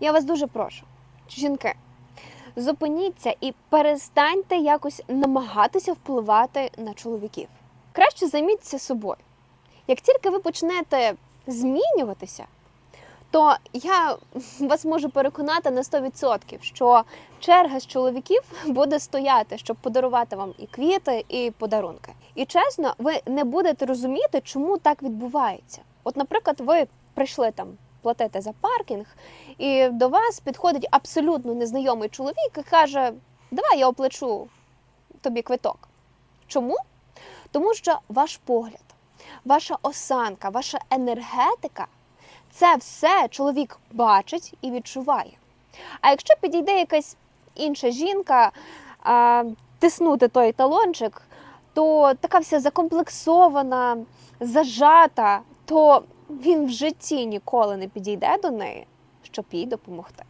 Я вас дуже прошу, жінки, зупиніться і перестаньте якось намагатися впливати на чоловіків. Краще займіться собою. Як тільки ви почнете змінюватися, то я вас можу переконати на 100%, що черга з чоловіків буде стояти, щоб подарувати вам і квіти, і подарунки. І чесно, ви не будете розуміти, чому так відбувається. От, наприклад, ви прийшли там платити за паркінг, і до вас підходить абсолютно незнайомий чоловік і каже: Давай я оплачу тобі квиток. Чому? Тому що ваш погляд, ваша осанка, ваша енергетика це все чоловік бачить і відчуває. А якщо підійде якась інша жінка а, тиснути той талончик, то така вся закомплексована, зажата, то він в житті ніколи не підійде до неї, щоб їй допомогти.